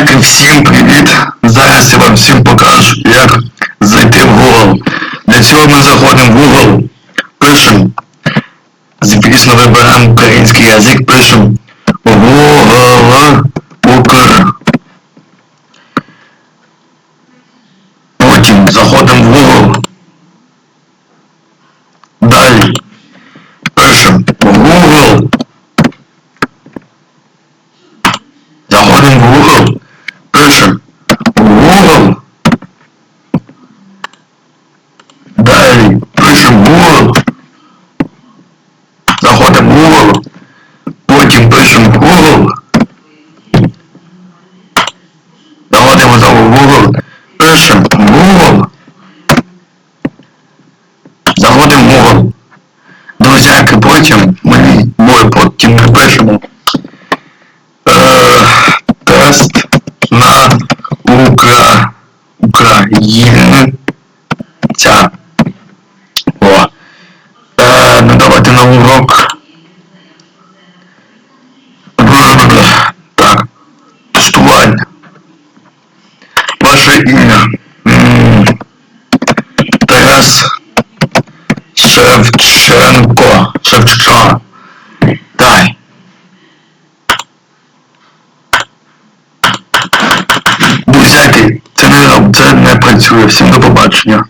Друзяки, всім привіт! Зараз я вам всім покажу, як зайти в Google. Для цього ми заходимо в Google, пишемо, звісно, вибираємо український язик, пишемо Google Poker. Потім заходимо в Google. Далі пишемо Google. Заходимо в Google, пишемо Google. Далі пишемо Google. Заходимо в Google. Потім пишемо Google. Заходимо знову в Google. Пишемо Google. Заходимо в Google. Друзяки, потім ми бой потім ми пишемо е, тест на Укра... Шевченко. Шевченко. Дай. Друзяки, це не, це не працює. Всім до побачення.